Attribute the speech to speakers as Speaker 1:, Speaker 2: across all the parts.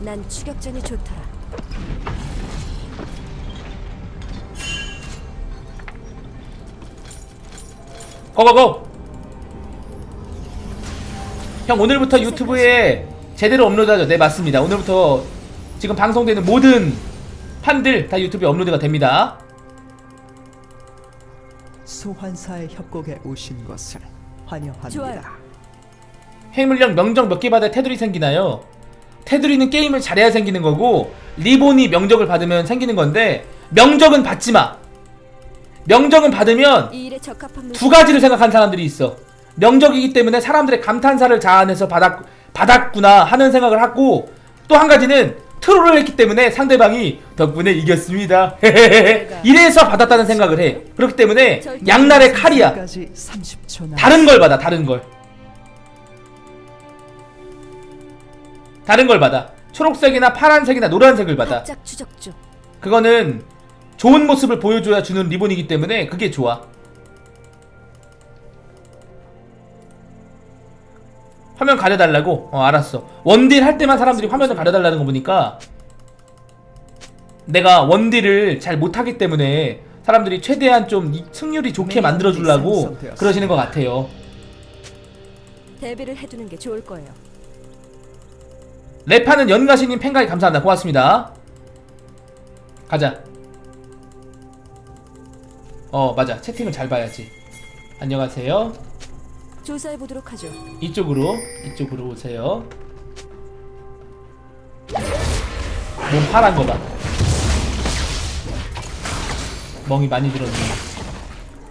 Speaker 1: 난 추격전이 좋더라.
Speaker 2: 고고고! 형 오늘부터 유튜브에 제대로 업로드하죠 네 맞습니다 오늘부터 지금 방송되는 모든 판들 다 유튜브에 업로드가 됩니다
Speaker 3: 소환사의 협곡에 오신 것을 환영합니다.
Speaker 1: 좋아요.
Speaker 2: 핵물량 명적 몇개 받아야 테두리 생기나요? 테두리는 게임을 잘해야 생기는 거고 리본이 명적을 받으면 생기는 건데 명적은 받지 마 명적은 받으면
Speaker 1: 이 일에 적합한 물.
Speaker 2: 두 가지를 생각하는 사람들이 있어. 명적이기 때문에 사람들의 감탄사를 자아내서 받았, 받았구나 하는 생각을 하고 또 한 가지는 트롤을 했기 때문에 상대방이 덕분에 이겼습니다. 이래서 받았다는 생각을 해. 그렇기 때문에 양날의 칼이야.
Speaker 3: 까지 30초 남.
Speaker 2: 다른 걸 받아, 다른 걸. 다른 걸 받아. 초록색이나 파란색이나 노란색을 받아.
Speaker 1: 추적.
Speaker 2: 그거는 좋은 모습을 보여줘야 주는 리본이기 때문에 그게 좋아. 화면 가려달라고? 어 알았어. 원딜 할 때만 사람들이 화면을 가려달라는 거 보니까 내가 원딜을 잘 못하기 때문에 사람들이 최대한 좀 이- 승률이 좋게 만들어주려고 그러시는 것 같아요.
Speaker 1: 대비를 해두는 게 좋을 거예요.
Speaker 2: 랩하는 연가시님 팬가이 감사합니다. 고맙습니다. 가자. 어 맞아 채팅을 잘 봐야지. 안녕하세요.
Speaker 1: 조사해 보도록 하죠.
Speaker 2: 이쪽으로 이쪽으로 오세요. 몸 파란 거 봐. 멍이 많이 들었네.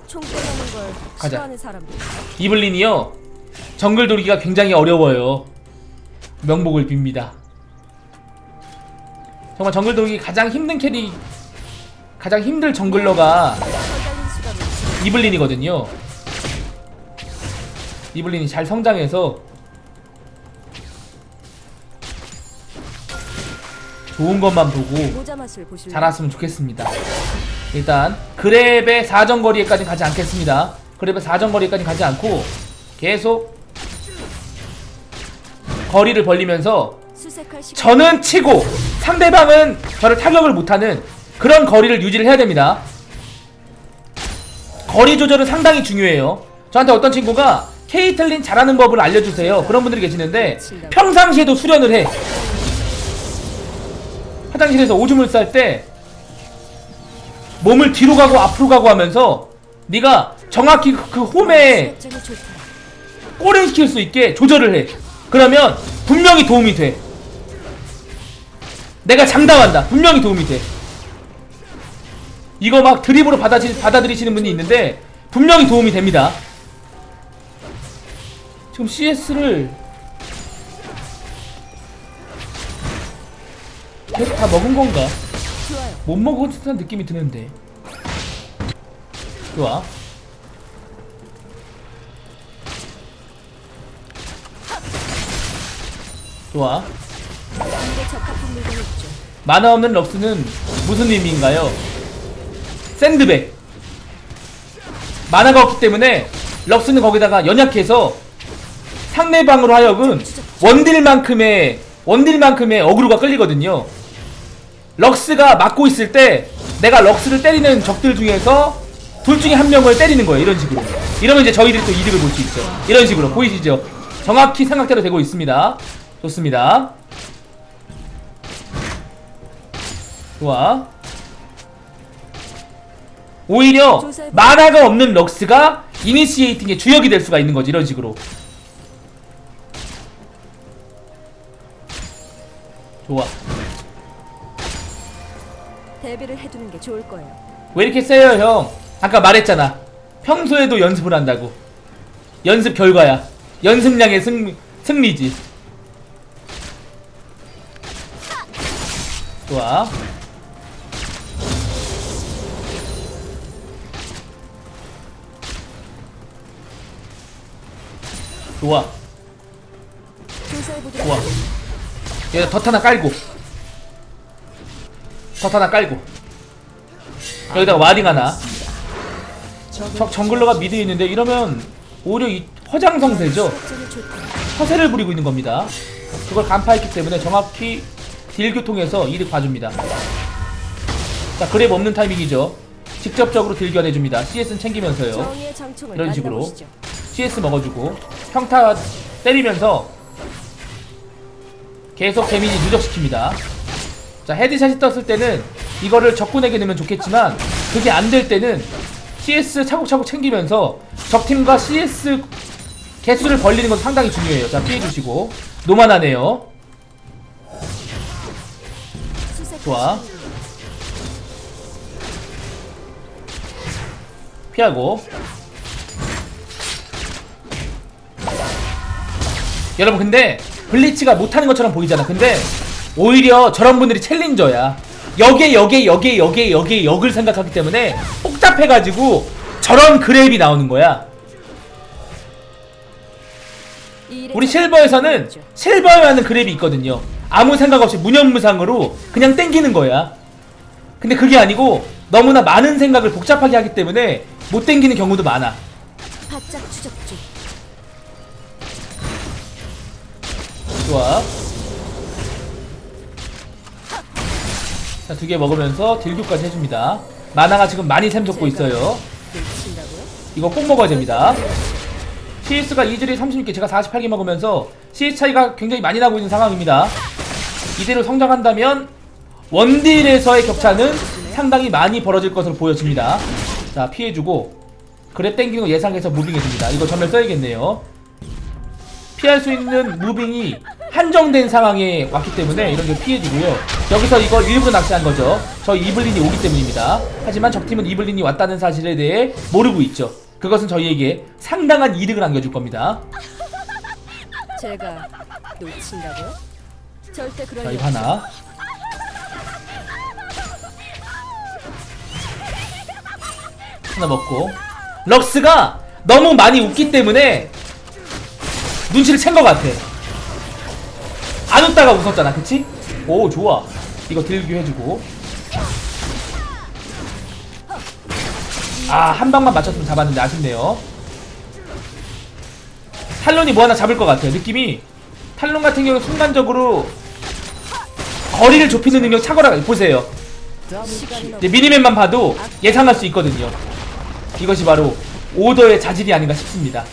Speaker 1: 총 꺼내는 걸
Speaker 2: 가자.
Speaker 1: 싫어하는 사람들.
Speaker 2: 이블린이요. 정글 돌기가 굉장히 어려워요. 명복을 빕니다. 정말 정글 돌기 가장 힘든 캐리 가장 힘들 정글러가 이블린이거든요. 이블린이 잘 성장해서 좋은 것만 보고? 자랐으면 좋겠습니다. 일단 그랩의 사정거리에까지 가지 않겠습니다. 그랩의 사정거리에까지 가지 않고 계속 거리를 벌리면서. 저는 치고 상대방은 저를 타격을 못하는 그런 거리를 유지를 해야 됩니다. 거리 조절은 상당히 중요해요. 저한테 어떤 친구가 케이틀린 잘하는 법을 알려주세요. 그런 분들이 계시는데 평상시에도 수련을 해. 화장실에서 오줌을 쌀 때 몸을 뒤로 가고 앞으로 가고 하면서 네가 정확히 그- 그 홈에
Speaker 1: 수색전이 좋더라.
Speaker 2: 꼬리 시킬 수 있게 조절을 해. 그러면 분명히 도움이 돼. 내가 장담한다. 분명히 도움이 돼. 이거 막 드립으로 받아지, 받아들이시는 분이 있는데 분명히 도움이 됩니다. 지금 CS를 계속 다 먹은 건가? 못 먹은 듯한 느낌이 드는데. 좋아. 좋아. 만화 없는 럭스는 무슨 의미인가요? 샌드백. 만화가 없기 때문에 럭스는 거기다가 연약해서 상대방으로 하여금 원딜만큼의 원딜만큼의 어그로가 끌리거든요. 럭스가 막고 있을 때 내가 럭스를 때리는 적들 중에서 둘 중에 한 명을 때리는 거예요. 이런 식으로. 이러면 이제 저희들이 또 이득을 볼 수 있죠. 이런 식으로 보이시죠? 정확히 생각대로 되고 있습니다. 좋습니다. 좋아. 오히려 만화가 없는 럭스가 이니시에이팅의 주역이 될 수가 있는 거지 이런 식으로. 좋아.
Speaker 1: 대비를 해두는 게 좋을 거예요.
Speaker 2: 왜 이렇게 세요 형? 아까 말했잖아. 평소에도 연습을 한다고. 연습 결과야. 연습량의 승, 승리지. 좋아. 좋아. 좋아. 얘 덫 하나 깔고. 덫 하나 깔고. 여기다가 와딩 하나. 적 정글러가 미드에 있는데 이러면 오히려 이 허장성세죠. 허세를 부리고 있는 겁니다. 그걸 간파했기 때문에 정확히 딜 교 통해서 이득 봐줍니다. 자, 그랩 없는 타이밍이죠. 직접적으로 딜교 해줍니다. CS는 챙기면서요. 이런 식으로. CS 먹어주고 평타 때리면서 계속 데미지 누적시킵니다. 자 헤드샷이 떴을 때는 이거를 적군에게 넣으면 좋겠지만 그게 안 될 때는 CS 차곡차곡 챙기면서 적팀과 CS 개수를 벌리는 것도 상당히 중요해요. 자 피해주시고 노만하네요. 좋아. 피하고 여러분 근데 블리츠가 못하는 것처럼 보이잖아 근데 오히려 저런 분들이 챌린저야 여기에 여기에 여기에 여기에 여기에 역을 생각하기 때문에 복잡해가지고 저런 그랩이 나오는 거야 우리 실버에서는. 실버에 하는 그랩이 있거든요 아무 생각 없이 무념무상으로 그냥 땡기는 거야 근데 그게 아니고 너무나 많은 생각을 복잡하게 하기 때문에 못 땡기는 경우도 많아
Speaker 1: 바짝 추적 중.
Speaker 2: 좋아. 자, 두 개 먹으면서 딜교까지 해줍니다. 마나가 지금 많이 샘솟고 있어요.
Speaker 1: 놓친다고요?
Speaker 2: 이거 꼭 먹어야 됩니다. CS가 이즈리 36개, 제가 48개 먹으면서 CS 차이가 굉장히 많이 나고 있는 상황입니다. 이대로 성장한다면 원딜에서의 격차는 상당히 많이 벌어질 것으로 보여집니다. 자, 피해주고 그래 땡기는 거 예상해서 무빙해줍니다. 이거 전멸 써야겠네요. 피할 수 있는 무빙이 한정된 상황에 왔기 때문에 이런 게 피해주고요. 여기서 이거 일부 낚시한 거죠. 저 이블린이 오기 때문입니다. 하지만 적팀은 이블린이 왔다는 사실에 대해 모르고 있죠. 그것은 저희에게 상당한 이득을 안겨줄 겁니다.
Speaker 1: 제가 놓친다고요? 절대 그럴
Speaker 2: 자,
Speaker 1: 리
Speaker 2: 이거 하나. 하나 먹고. 럭스가 너무 많이 웃기 때문에 눈치를 챈 것 같아. 안 웃다가 웃었잖아, 그치? 오, 좋아. 이거 딜교 해주고. 아, 한 방만 맞췄으면 잡았는데 아쉽네요. 탈론이 뭐 하나 잡을 것 같아요. 느낌이 탈론 같은 경우 순간적으로 거리를 좁히는 능력 차거라 보세요. 이제 미니맵만 봐도 예상할 수 있거든요. 이것이 바로 오더의 자질이 아닌가 싶습니다.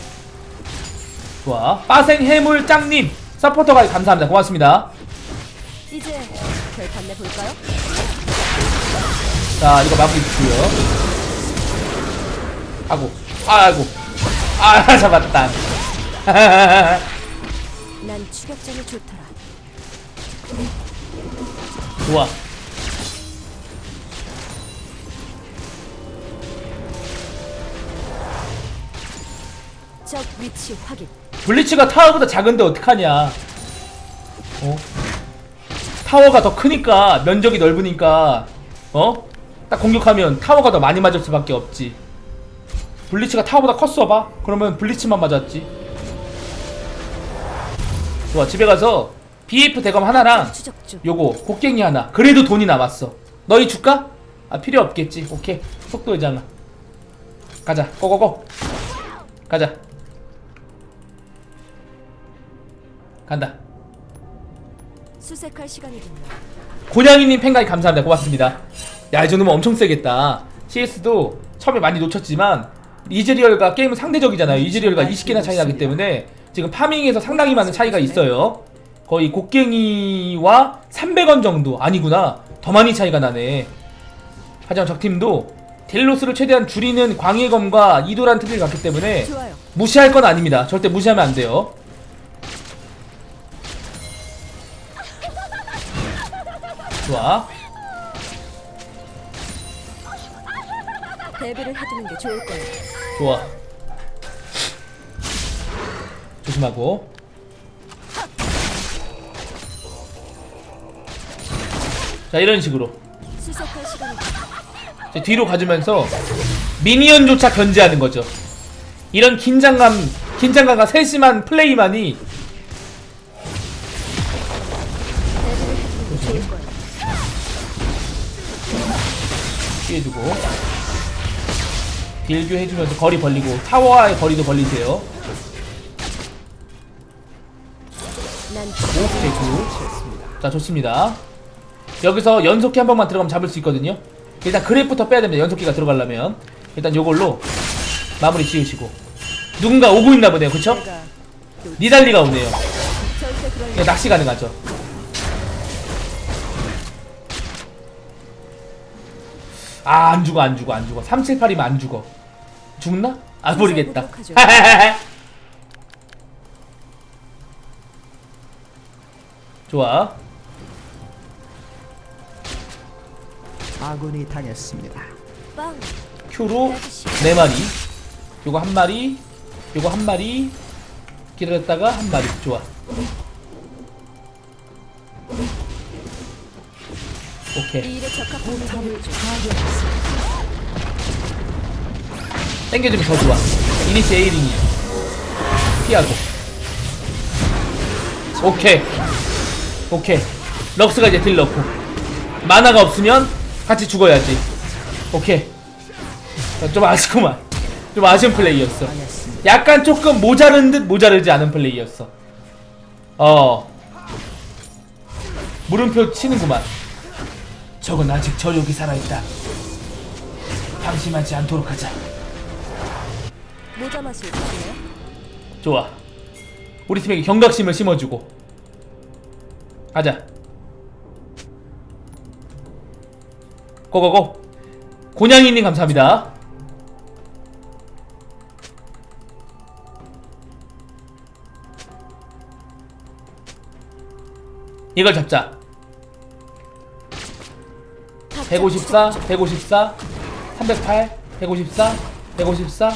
Speaker 2: 좋아. 빠생 해물 짱님 서포터가 감사합니다. 고맙습니다.
Speaker 1: 이제 결판 내 볼까요?
Speaker 2: 자, 이거 마무리 주고요. 아고, 아이고, 아 잡았다.
Speaker 1: 난 추격전이 좋더라.
Speaker 2: 좋아.
Speaker 1: 적 위치 확인.
Speaker 2: 블리츠가 타워보다 작은데 어떡하냐. 어? 타워가 더 크니까, 면적이 넓으니까, 어? 딱 공격하면 타워가 더 많이 맞을 수밖에 없지. 블리츠가 타워보다 컸어 봐? 그러면 블리츠만 맞았지. 좋아, 집에 가서 BF 대검 하나랑. 요거 곡괭이 하나. 그래도 돈이 남았어. 너희 줄까? 아 필요 없겠지. 오케이. 속도 의장아. 가자. 고고고. 가자. 간다.
Speaker 1: 수색할 시간이군요.
Speaker 2: 고냥이님 팬가이 감사합니다. 고맙습니다. 야, 이 정도면 엄청 세겠다. CS도 처음에 많이 놓쳤지만 이즈리얼과 게임은 상대적이잖아요. 이즈리얼과 20개나 차이 나기 때문에 지금 파밍에서 상당히 많은 차이가 있어요. 거의 곡괭이와 300원 정도 아니구나. 더 많이 차이가 나네. 하지만 적팀도 딜로스를 최대한 줄이는 광해검과 이도란 특기를 갖기 때문에. 무시할 건 아닙니다. 절대 무시하면 안 돼요. 좋아.
Speaker 1: 대비를 해두는 게 좋을 거예요.
Speaker 2: 좋아. 조심하고. 자, 이런 식으로. 이제 뒤로 가주면서 미니언조차 견제하는 거죠. 이런 긴장감, 긴장감과 세심한 플레이만이. 피해주고 딜교 해주면서 거리 벌리고 타워와의 거리도 벌리세요.
Speaker 1: 난
Speaker 2: 오케이 굿. 자 좋습니다. 여기서 연속기 한 번만 들어가면 잡을 수 있거든요. 일단 그랩부터 빼야 됩니다. 연속기가 들어가려면. 일단 요걸로 마무리 지으시고. 누군가 오고 있나 보네요. 그쵸? 니달리가 오네요. 예, 낚시 가능하죠? 아 안 죽어 안 죽어 안 죽어. 378이면 안 죽어. 죽나? 아 모르겠다. 좋아
Speaker 3: 아군이 당했습니다.
Speaker 1: 빵.
Speaker 2: 큐로 네 마리. 요거 한 마리 요거 한 마리. 기다렸다가 한 마리. 좋아. 오케이. 땡겨주면 더 좋아. 이니시 에이링이 피하고. 오케이. 오케이. 럭스가 이제 딜 넣고. 만화가 없으면 같이 죽어야지 오케이 좀 아쉽구만 좀 아쉬운 플레이였어. 약간 조금 모자른 듯 모자르지 않은 플레이였어 어 물음표 치는구만 적은 아직 저력이 살아있다 방심하지 않도록 하자
Speaker 1: 모자 맛을 보세요.
Speaker 2: 좋아. 우리 팀에게 경각심을 심어주고. 가자. 고고고. 곤양이님 감사합니다. 이걸 잡자. 154, 154, 308, 154, 154,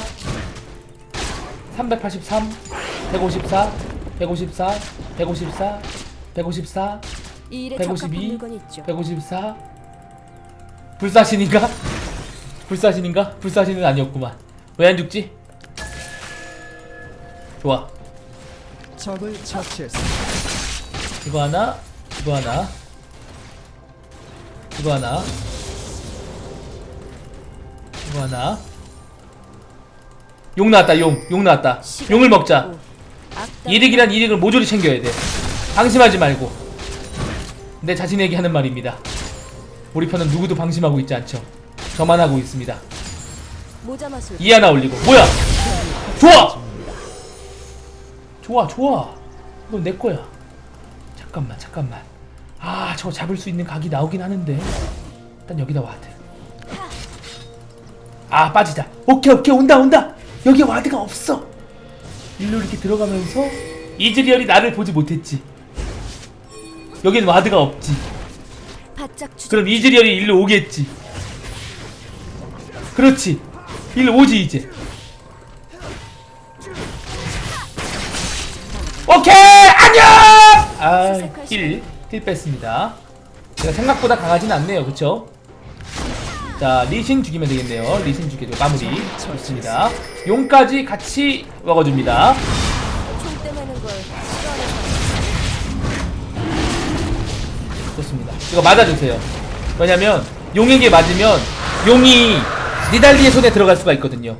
Speaker 2: 383, 154, 154, 154, 154,
Speaker 1: 이 일에 적합한
Speaker 2: 152,
Speaker 1: 물건이 있죠.
Speaker 2: 154. 불사신인가? 불사신인가? 불사신은 아니었구만. 왜 안 죽지? 좋아.
Speaker 3: 적을 처치했습니다.
Speaker 2: 이거 하나, 이거 하나, 이거 하나, 이거 하나. 용 나왔다, 용. 용 나왔다. 용을 먹자. 이득이란 이득을 모조리 챙겨야 돼. 방심하지 말고. 내 자신에게 하는 말입니다. 우리 편은 누구도 방심하고 있지 않죠. 저만 하고 있습니다.
Speaker 1: 모자
Speaker 2: 이 하나 올리고. 뭐야? 좋아! 좋아, 좋아. 이건 내 거야. 잠깐만, 잠깐만. 아, 저거 잡을 수 있는 각이 나오긴 하는데. 일단 여기다 와드. 아, 빠지자. 오케이, 오케이. 온다, 온다. 여기 와드가 없어. 일로 이렇게 들어가면서 이즈리얼이 나를 보지 못했지. 여긴 와드가 없지.
Speaker 1: 바짝 주저.
Speaker 2: 그럼 이즈리얼이 일로 오겠지. 그렇지. 일로 오지 이제. 오케이 안녕. 아힐힐 뺐습니다. 제가 생각보다 강하진 않네요, 그쵸? 자 리신 죽이면 되겠네요. 리신 죽여줘 마무리 좋습니다. 용까지 같이 먹어줍니다. 이거 맞아주세요. 왜냐면 용에게 맞으면 용이 니달리의 손에 들어갈 수가 있거든요.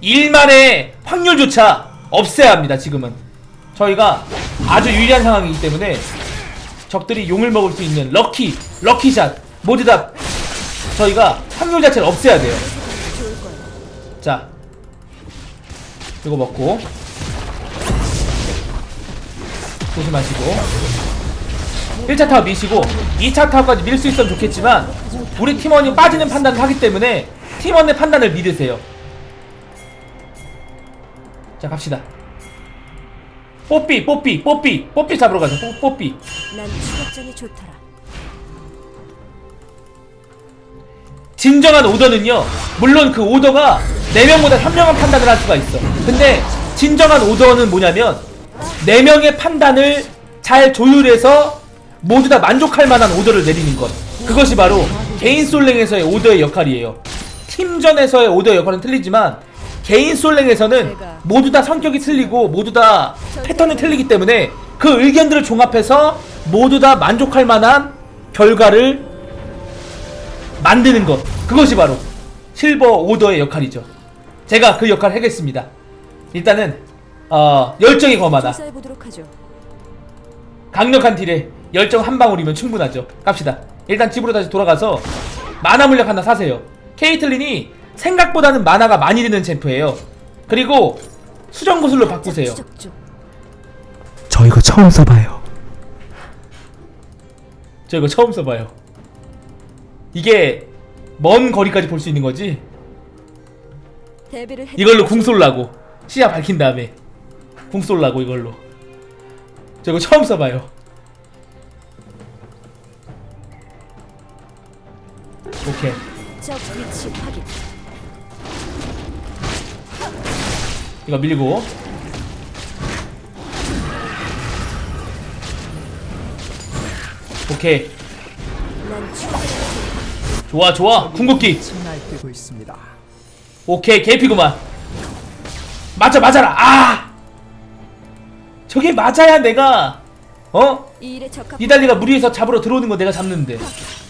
Speaker 2: 일만의 확률조차 없애야 합니다. 지금은 저희가 아주 유리한 상황이기 때문에 적들이 용을 먹을 수 있는 럭키, 럭키샷 모두 다 저희가 확률 자체를 없애야 돼요. 자, 이거 먹고 조심하시고 1차 타워 미시고 2차 타워까지 밀 수 있으면 좋겠지만 우리 팀원이 빠지는 판단을 하기 때문에 팀원의 판단을 믿으세요. 자, 갑시다. 뽀삐, 뽀삐, 뽀삐, 뽀삐 잡으러 가자. 뽀,
Speaker 1: 좋더라.
Speaker 2: 진정한 오더는요 물론 그 오더가 4명보다 현명한 판단을 할 수가 있어 근데 진정한 오더는 뭐냐면 4명의 판단을 잘 조율해서 모두 다 만족할 만한 오더를 내리는 것 그것이 바로 개인 솔랭에서의 오더의 역할이에요 팀전에서의 오더의 역할은 틀리지만 개인 솔랭에서는 모두 다 성격이 틀리고 모두 다 패턴이 틀리기 때문에 그 의견들을 종합해서 모두 다 만족할 만한 결과를 만드는 것 그것이 바로 실버 오더의 역할이죠. 제가 그 역할을 하겠습니다. 일단은 어, 열정이 거마다. 강력한 딜에 열정 한 방울이면 충분하죠. 갑시다. 일단 집으로 다시 돌아가서 만화 물약 하나 사세요. 케이틀린이 생각보다는 만화가 많이 드는 챔프예요. 그리고 수정 구슬로 바꾸세요.
Speaker 3: 저 이거 처음 써봐요.
Speaker 2: 저 이거 처음 써봐요. 이게 먼 거리까지 볼 수 있는 거지? 이걸로 궁 쏠라고 시야 밝힌 다음에 궁 쏠라고 이걸로 저 이거 처음 써봐요 오케이.
Speaker 1: 적 위치 확인.
Speaker 2: 이거 밀고. 오케이. 좋아 좋아. 궁극기.
Speaker 3: 지금 날뛰고 있습니다.
Speaker 2: 오케이 개피구만. 맞아 맞아라. 아! 저게 맞아야 내가 어 니달리가 무리해서 잡으러 들어오는 거 내가 잡는데.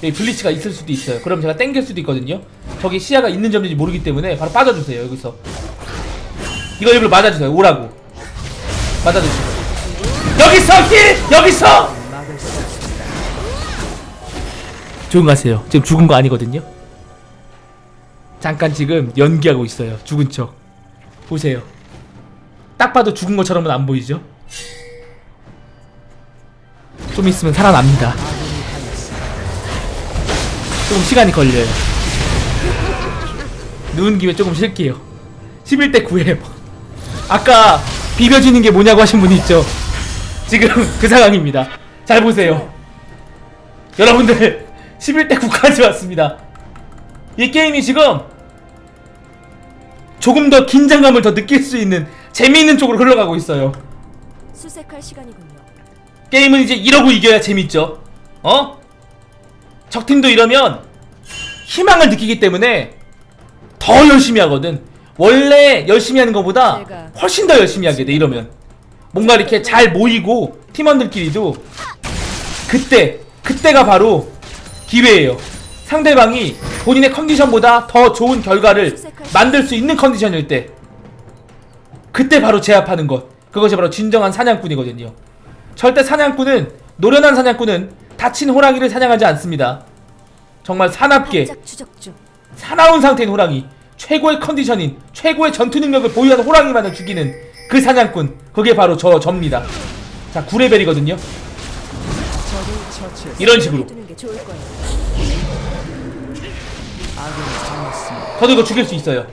Speaker 2: 여기 블리치가 있을 수도 있어요. 그럼 제가 땡길 수도 있거든요. 저기 시야가 있는지 없는지 모르기 때문에 바로 빠져주세요 여기서. 이거 일부러 맞아주세요. 오라고. 맞아주세요 여기서 힐! 여기서! 조용하세요. 지금 죽은 거 아니거든요. 잠깐 지금 연기하고 있어요. 죽은 척. 보세요. 딱 봐도 죽은 것처럼은 안 보이죠? 좀 있으면 살아납니다. 조금 시간이 걸려요. 누운 김에 조금 쉴게요. 11대 9에요. 아까 비벼지는 게 뭐냐고 하신 분이 있죠. 지금 그 상황입니다. 잘 보세요. 여러분들 11대 9까지 왔습니다. 이 게임이 지금 조금 더 긴장감을 더 느낄 수 있는 재미있는 쪽으로 흘러가고 있어요.
Speaker 1: 수색할 시간이군요.
Speaker 2: 게임은 이제 이러고 이겨야 재밌죠. 어? 적팀도 이러면 희망을 느끼기 때문에 더 열심히 하거든. 원래 열심히 하는 것보다 훨씬 더 열심히 하게 돼 이러면. 뭔가 이렇게 잘 모이고 팀원들끼리도 그때 그때가 바로 기회예요. 상대방이 본인의 컨디션보다 더 좋은 결과를 만들 수 있는 컨디션일 때 그때 바로 제압하는 것 그것이 바로 진정한 사냥꾼이거든요. 절대 사냥꾼은 노련한 사냥꾼은 다친 호랑이를 사냥하지 않습니다. 정말 사납게. 사나운 상태인 호랑이 최고의 컨디션인 최고의 전투 능력을 보유한 호랑이만을 죽이는 그 사냥꾼 그게 바로 저 접니다. 자 9레벨이거든요.
Speaker 3: 적을 처치했습니다.
Speaker 2: 이런 식으로. 저도 이거 죽일 수 있어요.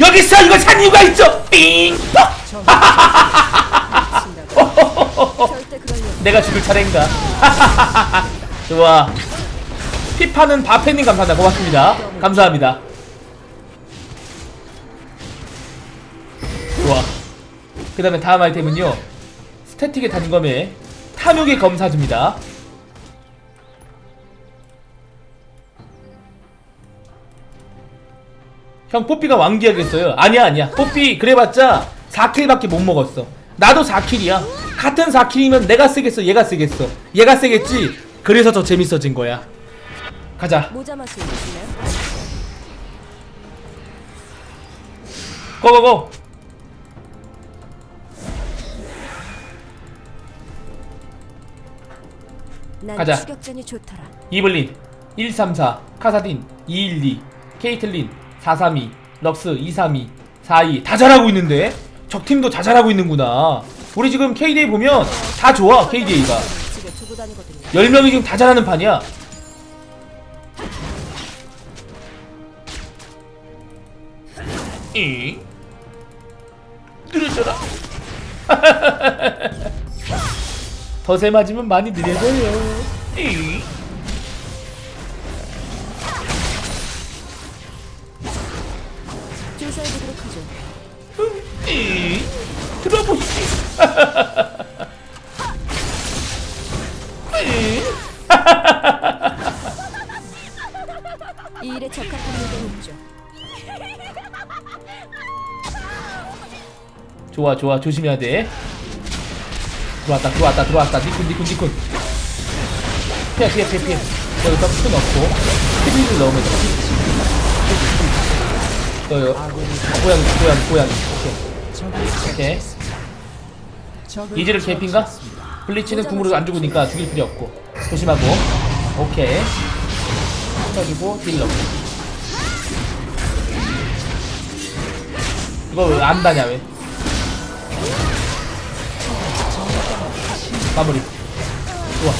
Speaker 2: 여기서 이거 산 이유가 있죠. 삥. 내가 죽을 차례인가? 좋아. 피파는 바페님 감사합니다. 고맙습니다. 감사합니다. 좋아. 그 다음에 다음 아이템은요. 스태틱의 단검에 탐욕의 검사줍니다. 형 뽀삐가 왕기하겠어요. 아니야 아니야. 뽀삐 그래봤자 4킬밖에 못 먹었어. 나도 4킬이야. 같은 4킬이면 내가 쓰겠어. 얘가 쓰겠어. 얘가 쓰겠지. 그래서 더 재밌어진 거야. 가자.
Speaker 1: 모자?
Speaker 2: 고고고.
Speaker 1: 난
Speaker 2: 가자.
Speaker 1: 추격전이 좋더라.
Speaker 2: 이블린 134 카사딘 212 케이틀린 432 럭스 232 42 다 잘하고 있는데? 적팀도 다 잘하고 있는구나. 우리 지금 KDA 보면 다 좋아 KDA가
Speaker 1: 집에 두고 다니거든요.
Speaker 2: 10명이 지금 다 잘하는 판이야. 잉 느려져라. 더세 맞으면 많이 느려져요. 잉 좋아 좋아 조심해야 돼. 들어왔다 들어왔다 들어왔다 니쿤 니쿤 니쿤. 피해 피해 피해 피해. 여기서 큰 넣고 피비를 넣으면 돼.
Speaker 3: 아군이
Speaker 2: 고양이 고양이 고양이. 오케이 오케이. 이즈를 개핀가? 블리치는 궁으로 안 죽으니까 죽일 필요 없고 조심하고 오케이 쳐주고 딜러 이거 왜 안 다냐 왜 마무리. 좋아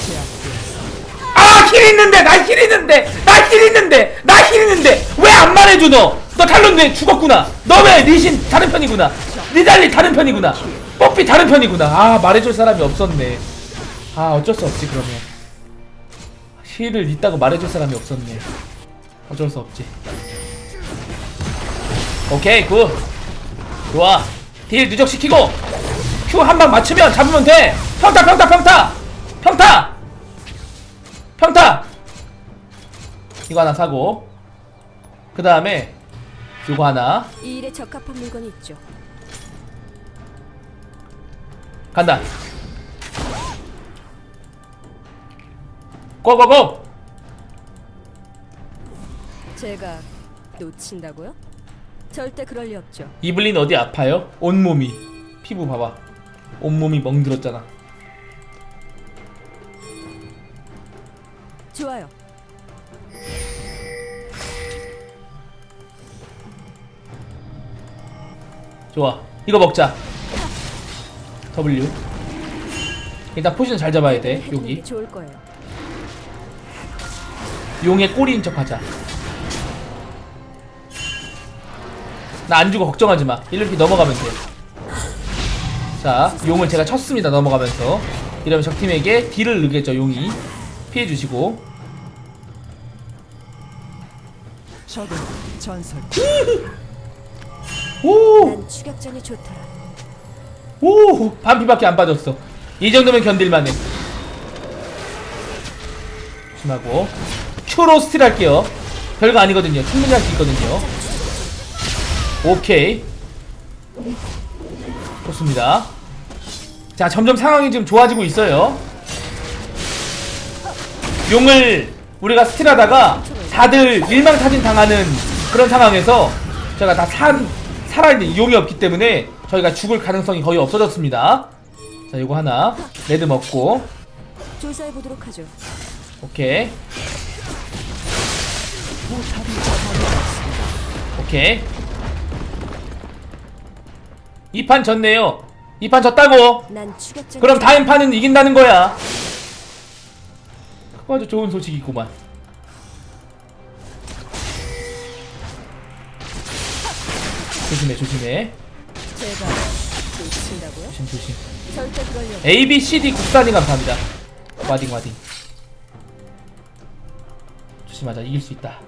Speaker 2: 아힐 있는데 나힐 있는데 나힐 있는데 나힐 있는데. 왜 안 말해줘 너너 탈론 왜 죽었구나. 너 왜 리신 다른 편이구나. 니달리 다른 편이구나. 뽀삐 다른 편이구나. 아 말해줄 사람이 없었네. 아 어쩔 수 없지 그러면. 힐을 있다고 말해줄 사람이 없었네. 어쩔 수 없지. 오케이 굿. 좋아. 딜 누적시키고 Q 한 방 맞추면 잡으면 돼. 평타 평타 평타. 평타. 평타. 이거 하나 사고. 그 다음에 요거 하나.
Speaker 1: 이 일에 적합한 물건이 있죠.
Speaker 2: 간다. 고고고.
Speaker 1: 제가 놓친다고요? 절대 그럴 리 없죠.
Speaker 2: 이블린 어디 아파요? 온몸이. 피부 봐봐 온몸이 멍들었잖아.
Speaker 1: 좋아요.
Speaker 2: 좋아. 이거 먹자. W. 일단 포지션 잘 잡아야 돼 여기.
Speaker 1: 게 좋을 거예요.
Speaker 2: 용의 꼬리인 척 하자. 나 안 죽어 걱정하지 마. 이렇게 넘어가면 돼 자 용을 제가 쳤습니다 넘어가면서. 이러면 적팀에게 딜을 넣겠죠 용이. 피해주시고.
Speaker 3: 적은 전설.
Speaker 2: 오!
Speaker 1: 난 추격전이 좋더라.
Speaker 2: 오! 반피밖에 안 빠졌어. 이 정도면 견딜만해. 조심하고. 큐로 스틸 할게요. 별거 아니거든요. 충분히 할 수 있거든요. 오케이 좋습니다. 자 점점 상황이 지금 좋아지고 있어요. 용을 우리가 스틸하다가 다들 일망타진 당하는 그런 상황에서 저희가 다 산, 살아있는 용이 없기 때문에 저희가 죽을 가능성이 거의 없어졌습니다. 자 요거 하나. 레드 먹고.
Speaker 1: 조사해 보도록 하죠.
Speaker 2: 오케이. 오케이 이 판 졌네요. 이 판 졌다고.
Speaker 1: 난 추격전.
Speaker 2: 그럼 다음 판은 이긴다는 거야. 그거 아주 좋은 소식이구만. 조심해 조심해.
Speaker 1: 제가 놓친다고요?
Speaker 2: 조심 조심.
Speaker 1: 절대.
Speaker 2: A B C D 국산이 감사합니다. 와딩 와딩. 조심하자 이길 수 있다